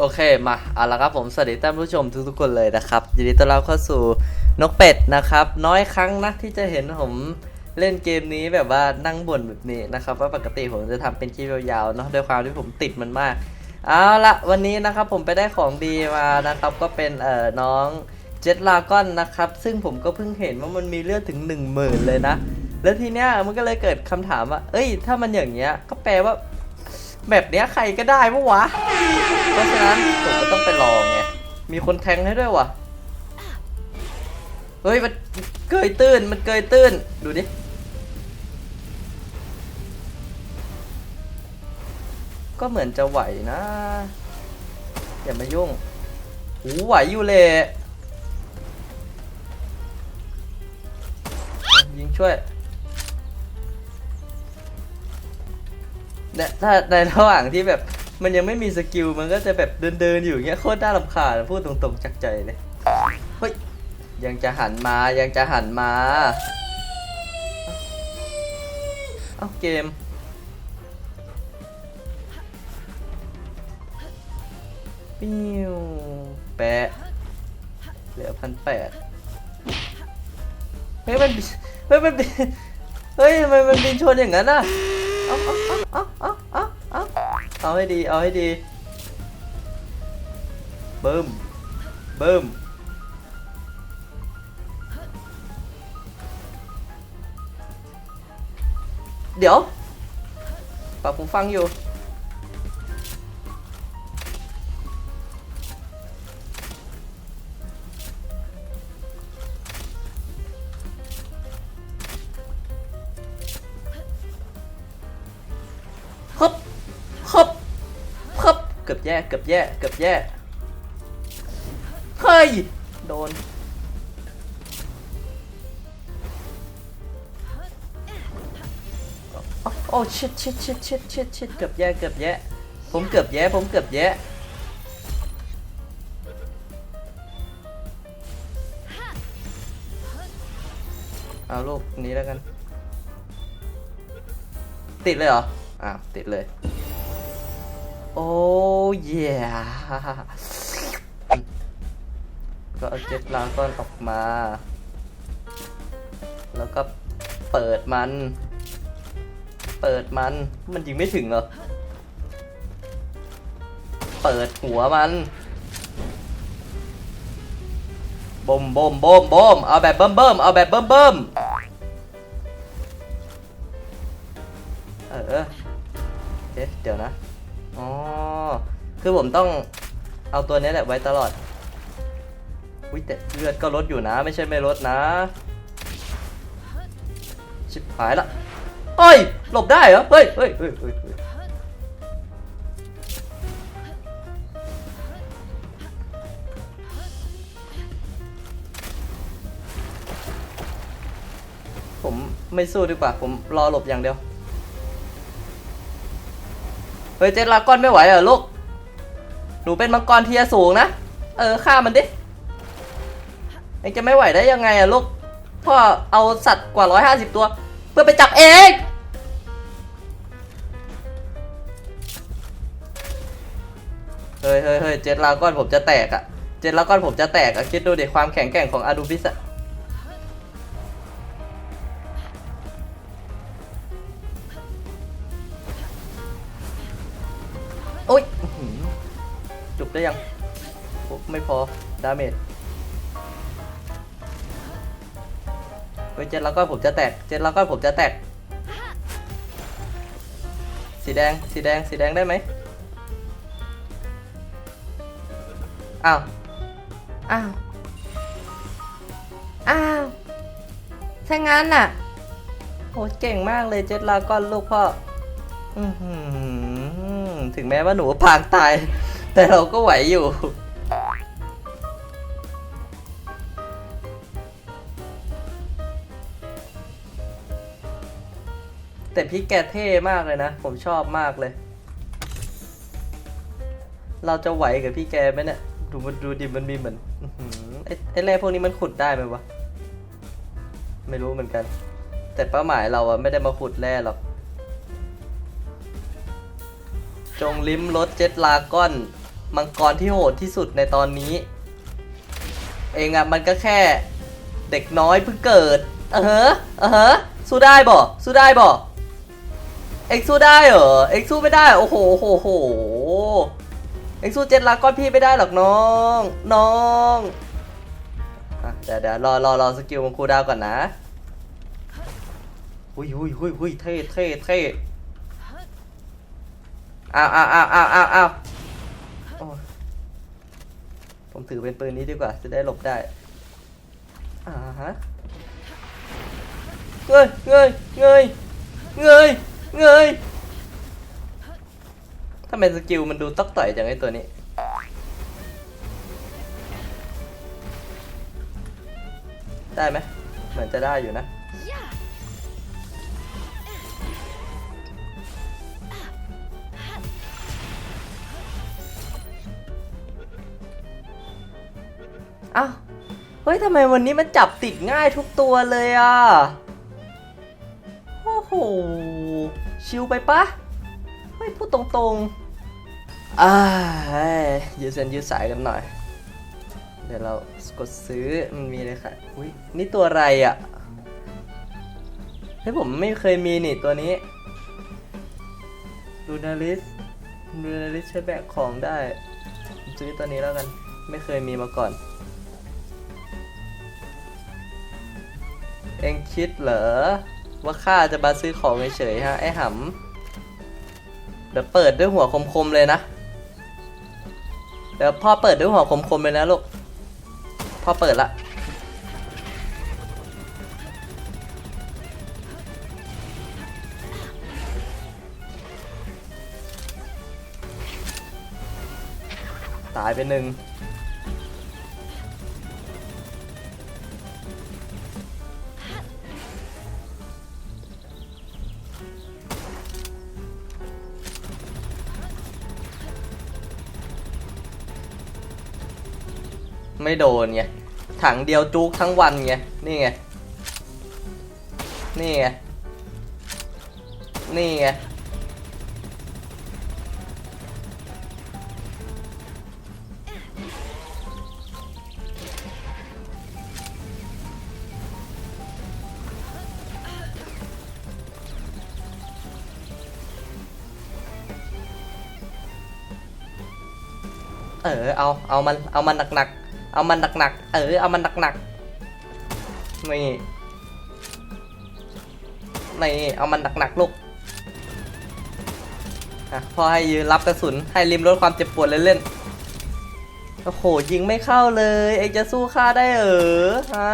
โอเคมาเอาละครับผมสวัสดีท่านผู้ชมทุกๆคนเลยนะครับยินดีต้อนรับเข้าสู่นกเป็ดนะครับ น้อยครั้งนะที่จะเห็นผมเล่นเกมนี้แบบว่านั่งบ่นแบบนี้นะครับว่าปกติผมจะทำเป็นคลิปยาวๆเนาะด้วยความที่ผมติดมันมากเอาละวันนี้นะครับผมไปได้ของดีมานะครับ ก็เป็นเอ่อน้องเจ็ตลากอนนะครับ ซึ่งผมก็เพิ่งเห็นว่ามันมีเลือดถึง 1 0,000 เลยนะ แล้วทีเนี้ยมันก็เลยเกิดคำถามว่า เอ้ย ถ้ามันอย่างเงี้ยก็แปลว่า แบบเนี้ยใครก็ได้ปะวะ เพราะฉะนั้นผมก็ต้องไปลองไง มีคนแทงให้ด้วยวะเฮ้ย มันเกยตื้น มันเกยตื้น ดูดิ ก็เหมือนจะไหวนะ อย่ามายุ่งหูไหวอยู่เลยยิงช่วย เนี่ยถ้าในระหว่างที่แบบมันยังไม่มีสกิลมันก็จะแบบเดินเดินๆอยู่เงี้ยโคตรน่ารำคาญพูดตรงๆจากใจเลยเฮ้ยยังจะหันมายังจะหันมาเอาเกมปิ้วแปะเหลือพันแปดเฮ้ยมันเฮ้ยมันเฮ้ยทำไมมันบินชนอย่างนั้นอะเอาเอา เอาเอาเอาเอาเอาให้ดี เอาให้ดีเบิ่มเบิ่มเดี๋ยวปรับหูฟังอยู่ เกือบแย่เกือบแย่เกือบแย่เฮ้ยโดนโอ้โอ้ชิดชิดชิดชิดชิดชิดเกือบแย่เกือบแย่ผมเกือบแย่ผมเกือบแย่เอาลูกนี้แล้วกัน ติดเลยเหรออ้าวติดเลย โอ้เย่ก็เอาเจ็ตลาก้อนออกมา แล้วก็เปิดมัน เปิดมัน มันยิงไม่ถึงเหรอ เปิดหัวมันบมบมบมบมเอาแบบเบิ่มเบิ่มเอาแบบเบิ่มเบิ่มเออเดี๋ยวนะ อ๋อ คือผมต้องเอาตัวนี้แหละไว้ตลอดวิแต่เลือดก็ลดอยู่นะ ไม่ใช่ไม่ลดนะ ชิบหายละเฮ้ย หลบได้เหรอ เฮ้ยเฮ้ยเฮ้ยเฮ้ยผมไม่สู้ดีกว่า ผมรอหลบอย่างเดียว เฮ้ยเจ็ดลากอนไม่ไหวเหรอลูก หนูเป็นมังกรเทียสูงนะ เออฆ่ามันดิเองจะไม่ไหวได้ยังไงอะลูก พ่อเอาสัตว์กว่า 150 ตัว เพื่อไปจับเองเฮ้ยเฮ้ยเฮ้ยเจ็ดลากอนผมจะแตกอะเจ็ดลากอนผมจะแตกอะคิดดูดิความแข็งแกร่งของอาดูบิส จุบได้ยังโอ้ไม่พอ ดาเมจเฮ้ยเจ็ดแล้วก็ผมจะแตก เจ็ดแล้วก็ผมจะแตก สีแดง สีแดง สีแดงได้ไหมอ้าว อ้าว อ้าว ถ้างั้นน่ะ โหเก่งมากเลยเจ็ดลาก้อนลูกพ่อ อือหือถึงแม้ว่าหนูพรางตาย แต่เราก็ไหวอยู่ แต่พี่แกเท่มากเลยนะ ผมชอบมากเลย เราจะไหวกับพี่แกไหมเนี่ย ดูมันดูดิมันมีเหมือนไอ้ไอ้แร่พวกนี้มันขุดได้ไหมวะ ไม่รู้เหมือนกัน แต่เป้าหมายเราอะไม่ได้มาขุดแร่หรอกจงลิ้มรสเจ็ตลาก้อน มังกรที่โหดที่สุดในตอนนี้ เองอะมันก็แค่เด็กน้อยเพิ่งเกิด เออฮะเออฮะสู้ได้บ่สู้ได้บ่เอ็กสู้ได้เหรอเอ็กสู้ไม่ได้ โอ้โหโหโหเอ็กสู้เจ็ดลากก้อนพี่ไม่ได้หรอกน้อง น้องอะเดี๋ยวเดี๋ยวรอรอรอสกิลมันคูดาวก่อนนะหุยหุยหุยหุยเท่เท่เท่อ้าวอ้าวอ้าวอ้าวอ้าวอ้า ผมถือเป็นปืนนี้ดีกว่า จะได้หลบได้ อ่าฮะ เงยเงยเงยเงยเงยทำไมสกิลมันดูตอกต่อยจังไอตัวนี้ ได้ไหม เหมือนจะได้อยู่นะ เฮ้ยทำไมวันนี้มันจับติดง่ายทุกตัวเลยอะ โอ้โห ชิวไปปะเฮ้ยพูดตรงๆอ่ายยืดเส้นยืดสายกันหน่อย เดี๋ยวเรากดซื้อมันมีเลยค่ะ อุ้ยนี่ตัวอะไรอะ เฮ้ยผมไม่เคยมีนี่ตัวนี้ลูนาลิสลูนาลิสใช้แบกของได้ซื้อตัวนี้แล้วกัน ไม่เคยมีมาก่อน เองคิดเหรอ ว่าข้าจะมาซื้อของเฉยๆฮะไอ้หำเดี๋ยวเปิดด้วยหัวคมๆเลยนะ เดี๋ยวพ่อเปิดด้วยหัวคมๆเลยนะลูก พ่อเปิดละตายไปหนึ่ง ไม่โดนไง ถังเดียวจุกทั้งวันไง นี่ไง นี่ไง นี่ไง เออ เอา เอามัน เอามันหนักๆ เอามันหนักๆ เออ เอามันหนักๆ นี่ นี่ เอามันหนักๆลูกอะพอให้ยืนรับกระสุน ให้ริมลดความเจ็บปวดเล่นๆ โอ้โห ยิงไม่เข้าเลย เองจะสู้ข้าได้เหรอฮะ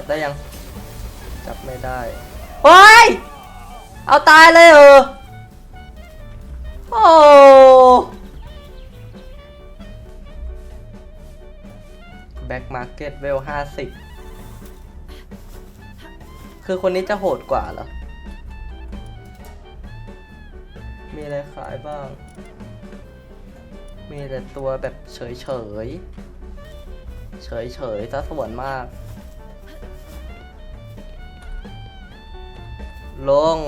จับได้ยัง จับไม่ได้โอ้ยเอาตายเลยเหรอโอ้แบ็กมาร์เก็ตเวลห้าสิบคือคนนี้จะโหดกว่าเหรอ มีอะไรขายบ้าง มีแต่ตัวแบบเฉยเฉยๆเฉยเฉยๆซะส่วนมาก ลง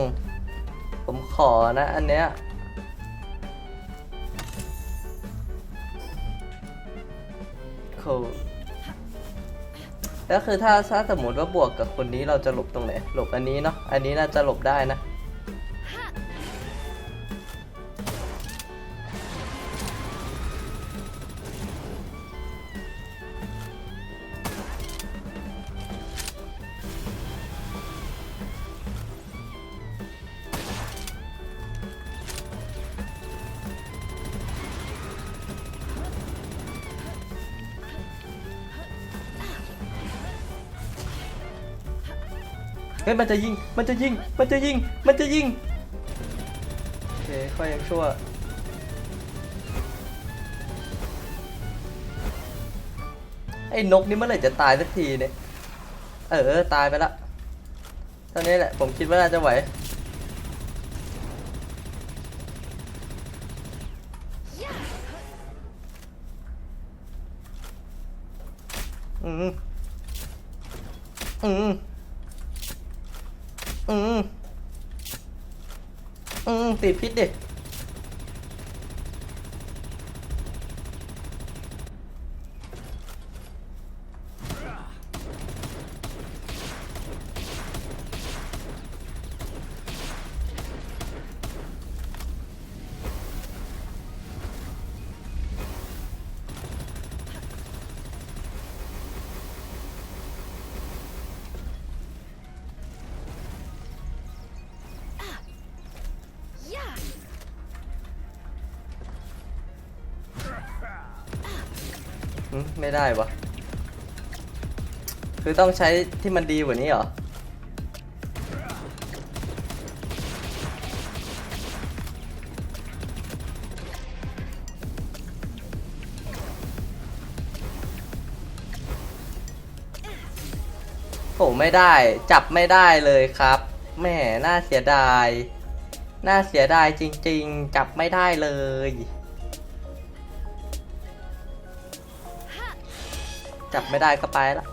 ผมขอนะ อันเนี้ยโคแล้วคือถ้าถ้าสมมติว่าบวกกับคนนี้เราจะหลบตรงไหน หลบอันนี้เนาะ อันนี้น่าจะหลบได้นะ เฮ้ยมันจะยิง มันจะยิง มันจะยิง มันจะยิง โอเค ค่อยยังชั่ว ไอ้นกนี่เมื่อไหร่จะตายสักทีเนี่ย เออ ตายไปละตอนนี้แหละ ผมคิดว่าน่าจะไหว อืมอืม อืมอืมติดพิษดิ Yeah. ไม่ได้วะ คือต้องใช้ที่มันดีกว่านี้เหรอ โอ้ไม่ได้จับไม่ได้เลยครับแหม่น่าเสียดาย น่าเสียดายจริงๆ จับไม่ได้เลย จับไม่ได้ก็ไปละ